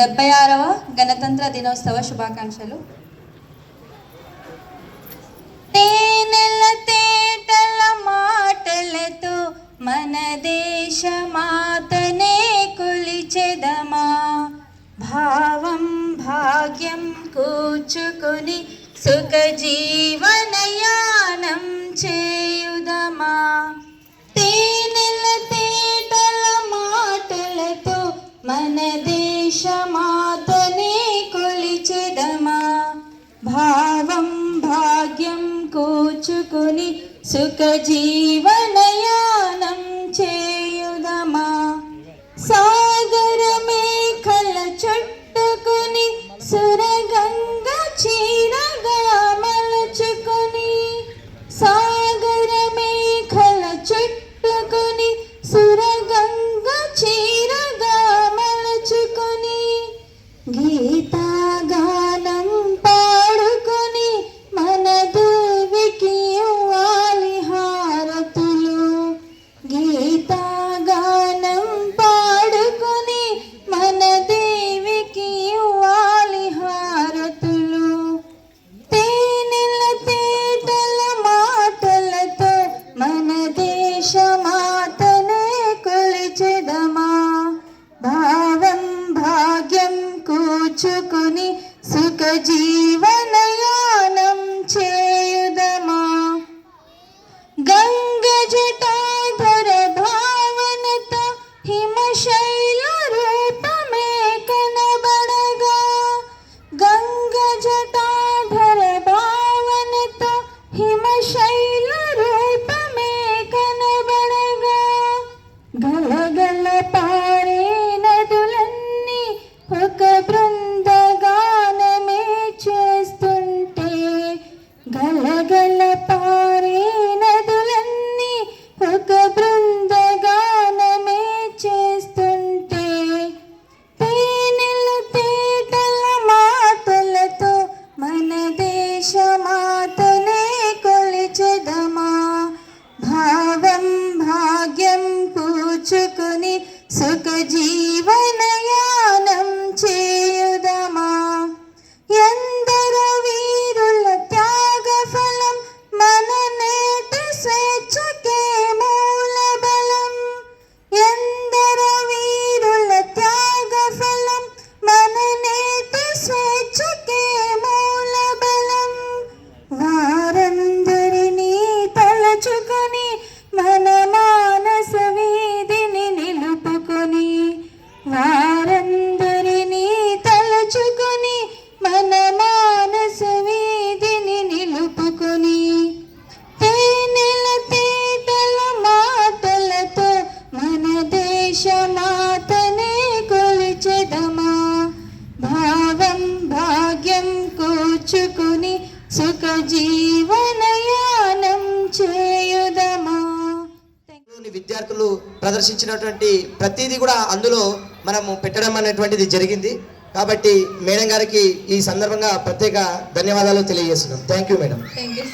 డెబ్బై ఆరవ గణతంత్ర దినోత్సవ శుభాకాంక్షలు. తేనెల తేటల మాటలతో మన దేశ మాతనే కొలిచెదమా. భావం భాగ్యం కూర్చుకొని సుఖ జీవనయానం చే కూర్చుకొని సుఖ జీవనయానం చేయుదమా? సాగర మేఖల చుట్టుకుని సురగంగ చే జీవనయానం చేయుదమా గంగ జటాధర భావనతో హిమశైల మాతనే కొలిచెదమా? భావం భాగ్యం కూర్చుకుని సుఖ జీవనయానం చేయుదమా విద్యార్థులు ప్రదర్శించినటువంటి ప్రతిదీ కూడా అందులో మనము పెట్టడం అనేటువంటిది జరిగింది. కాబట్టి మేడం గారికి ఈ సందర్భంగా ప్రత్యేక ధన్యవాదాలు తెలియజేస్తున్నాం. Thank you madam thank you